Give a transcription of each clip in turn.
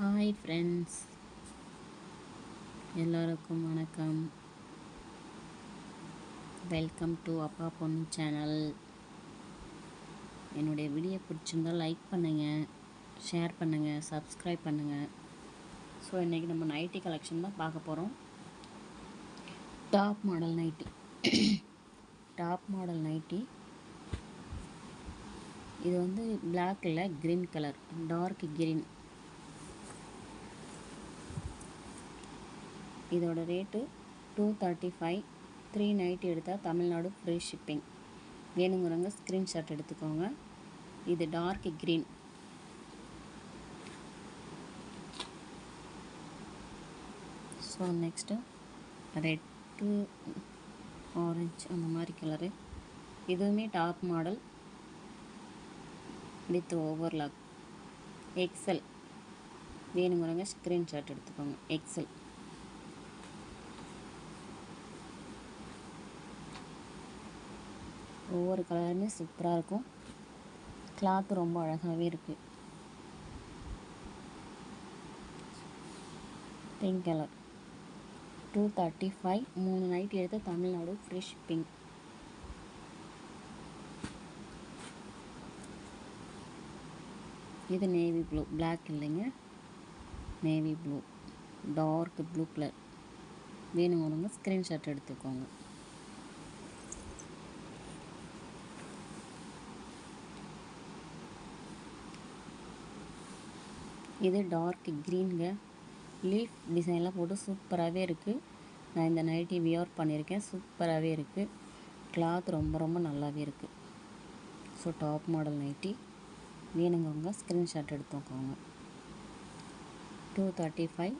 Hi friends எல்லோருக்கும் வணக்கம். Welcome to அப்பா பொண்ணு சேனல் என்னுடைய வீடியோ பிடிச்சிருந்தால் லைக் பண்ணுங்கள் ஷேர் பண்ணுங்கள் சப்ஸ்கிரைப் பண்ணுங்கள் ஸோ இன்றைக்கி நம்ம நைட்டி கலெக்ஷன் தான் பார்க்க போகிறோம் top model nighty top model nighty இது வந்து பிளாக் இல்லை க்ரீன் கலர் டார்க் க்ரீன் இதோட rate two thirty five three night எடுத்தால் தமிழ்நாடு ஃப்ரீ ஷிப்பிங் வேணுங்கிறவங்க ஸ்க்ரீன்ஷாட் எடுத்துக்கோங்க. இது dark green so next red orange அந்த மாதிரி கலரு இதுவுமே top model with overlock XL வேணுங்கிறவங்க ஸ்க்ரீன்ஷாட் எடுத்துக்கோங்க. எக்ஸல் ஒவ்வொரு கலருமே சூப்பராக இருக்கும். கிளாத் ரொம்ப அழகாகவே இருக்குது pink colour two thirty five மூணு நைட் எடுத்து தமிழ்நாடு ஃப்ரீ ஷிப்பிங் இது நேவி ப்ளூ பிளாக் இல்லைங்க. Navy blue dark blue colour வேணுங்கிறவங்க ஸ்க்ரீன்ஷாட் எடுத்துக்கோங்க. இது டார்க் க்ரீனுங்க லீஃப் டிசைன்லாம் போட்டு சூப்பராகவே இருக்குது நான் இந்த நைட்டி வியர் பண்ணியிருக்கேன். சூப்பராகவே இருக்குது கிளாத் ரொம்ப ரொம்ப நல்லாவே இருக்குது ஸோ டாப் மாடல் நைட்டி வேணுங்கவங்க ஸ்க்ரீன்ஷாட் எடுத்துக்கோங்க டூ தேர்ட்டி ஃபைவ்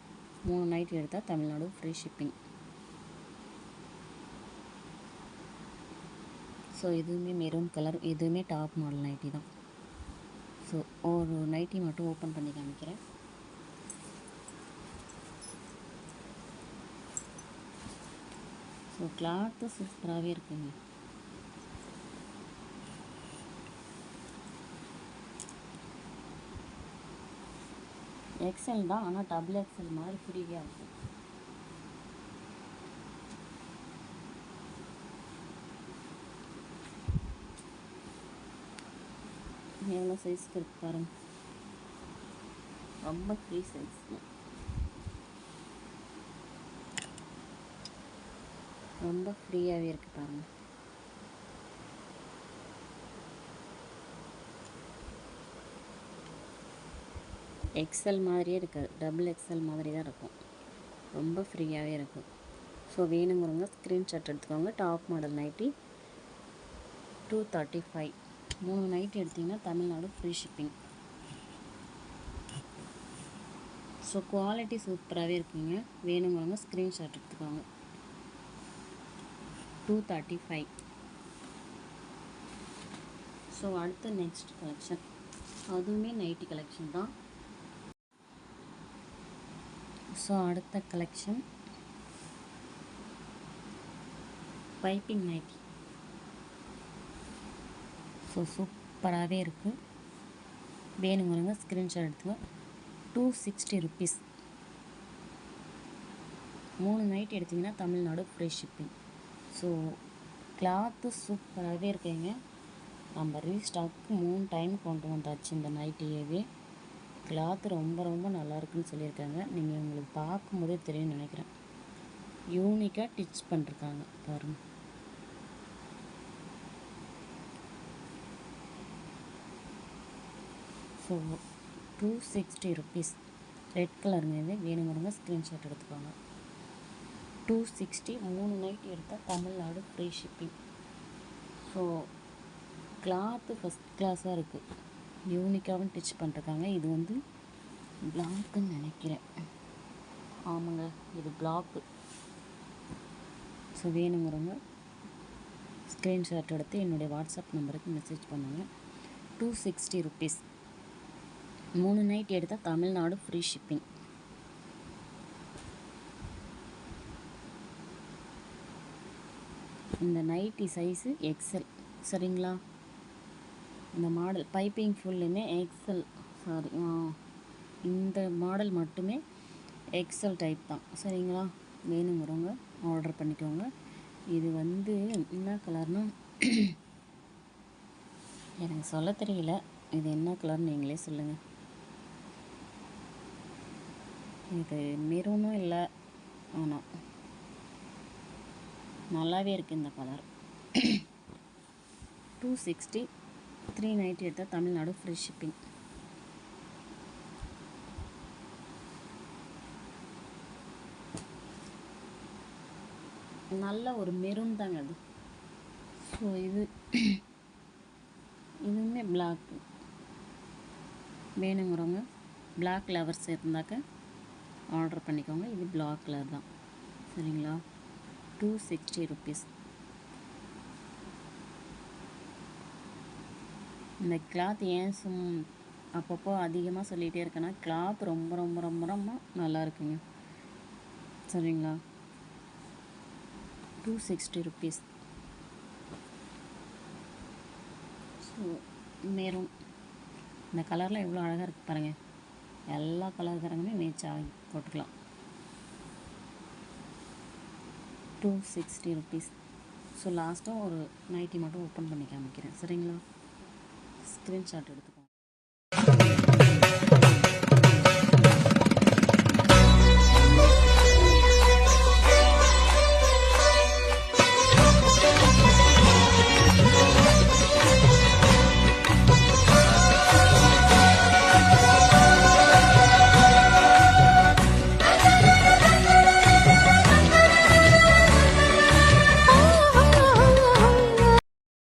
மூணு நைட்டி எடுத்தால் தமிழ்நாடு ஃப்ரீ ஷிப்பிங் ஸோ இதுவுமே மெரூன் கலர் இதுவுமே டாப் மாடல் நைட்டி தான். ஸோ ஒரு நைட்டி மட்டும் ஓப்பன் பண்ணி காமிக்கிறேன். ஸோ கிளாத்து சூப்பராகவே இருக்குங்க. எக்ஸல் தான் ஆனால் டபுள் எக்ஸல் மாதிரி ஃப்ரீயாக இருக்கும் எவ்வளோ சைஸ்க்கு இருக்கு பாருங்க. ரொம்ப ஃப்ரீ சைஸ் ரொம்ப ஃப்ரீயாகவே இருக்குது பாருங்க. எக்ஸல் மாதிரியே இருக்காது டபுள் எக்ஸல் மாதிரி தான் இருக்கும். ரொம்ப ஃப்ரீயாகவே இருக்கும் ஸோ வேணுங்கிறவங்க ஸ்க்ரீன்ஷாட் எடுத்துக்கோங்க. Top model nighty two thirty five மூணு நைட் எடுத்திங்கன்னா Tamil Nadu free shipping so quality சூப்பராகவே இருக்குங்க. வேணுங்கிறவங்க ஸ்க்ரீன்ஷாட் எடுத்துக்கோங்க. டூ தேர்ட்டி ஃபைவ் ஸோ அடுத்த நெக்ஸ்ட் கலெக்ஷன் அதுவுமே நைட்டி கலெக்ஷன் தான். ஸோ அடுத்த கலெக்ஷன் பைப்பிங் நைட்டி ஸோ சூப்பராகவே இருக்குது வேணுங்கிறவங்க ஸ்க்ரீன்ஷாட் எடுத்துங்க டூ சிக்ஸ்டி ருப்பீஸ் மூணு நைட் எடுத்திங்கன்னா Tamil Nadu free shipping so cloth சூப்பராகவே இருக்குங்க. நம்ம ரீஸ்டாக்கு மூணு டைம் கொண்டு வந்தாச்சு இந்த நைட்டியவே கிளாத்து ரொம்ப ரொம்ப நல்லாயிருக்குன்னு சொல்லியிருக்காங்க. நீங்கள் உங்களுக்கு பார்க்கும்போதே தெரியும்னு நினைக்கிறேன். யூனிக்காக டிச் பண்ணிருக்காங்க. பாருங்கள் so two sixty rupees red கலருங்க இது வேணுங்கிறவங்க ஸ்க்ரீன்ஷாட் எடுத்துக்கோங்க. டூ சிக்ஸ்டி மூணு நைட் எடுத்தால் Tamil Nadu free shipping so cloth first கிளாஸாக இருக்குது யூனிக்காகவும் டிச் பண்ணிருக்காங்க இது வந்து பிளாக்குன்னு நினைக்கிறேன். ஆமாங்க இது பிளாக்கு ஸோ வேணுங்கிறவங்க ஸ்க்ரீன்ஷாட் எடுத்து என்னுடைய வாட்ஸ்அப் நம்பருக்கு மெசேஜ் பண்ணுங்கள் டூ சிக்ஸ்டி ருபீஸ் மூணு நைட் எடுத்தால் தமிழ்நாடு ஃப்ரீ ஷிப்பிங் இந்த நைட்டி சைஸு எக்ஸல் சரிங்களா? இந்த மாடல் பைப்பிங் ஃபுல்லுமே எக்ஸல் சாரி இந்த மாடல் மட்டுமே எக்ஸல் டைப் தான். சரிங்களா? வேணுங்கிறவங்க ஆர்டர் பண்ணிக்கோங்க. இது வந்து என்ன கலர்னா எனக்கு சொல்ல தெரியல. இது என்ன கலர்னு நீங்களே சொல்லுங்கள் இது மெரூனும் இல்லை. ஆனால் நல்லாவே இருக்குது இந்த colour two sixty three ninety எடுத்தால் தமிழ்நாடு ஃப்ரீ ஷிப்பிங் நல்ல ஒரு மெரூன் தாங்க அது. ஸோ இது இதுவுமே பிளாக் வேணுங்கிறவங்க பிளாக் லவர்ஸ் இருந்தாக்க ஆர்டர் பண்ணிக்கோங்க. இது பிளாக் கலர் தான். சரிங்களா? டூ சிக்ஸ்டி ருபீஸ் இந்த கிளாத் ஏன் சும் அப்பப்போ அதிகமாக சொல்லிகிட்டே இருக்கேன்னா கிளாத் ரொம்ப ரொம்ப ரொம்ப ரொம்ப நல்லா இருக்குங்க. சரிங்களா? Two sixty rupees so மேரும். இந்த கலரில் எவ்வளோ அழகாக இருக்குது பாருங்கள் எல்லா கலர்காரங்களுமே மேட்ச் ஆகி போட்டுக்கலாம். டூ சிக்ஸ்டி ருபீஸ் ஸோ லாஸ்ட்டாக ஒரு நைட்டி மட்டும் ஓப்பன் பண்ணி காமிக்கிறேன். சரிங்களா? ஸ்க்ரீன்ஷாட் எடுத்துக்கோங்க.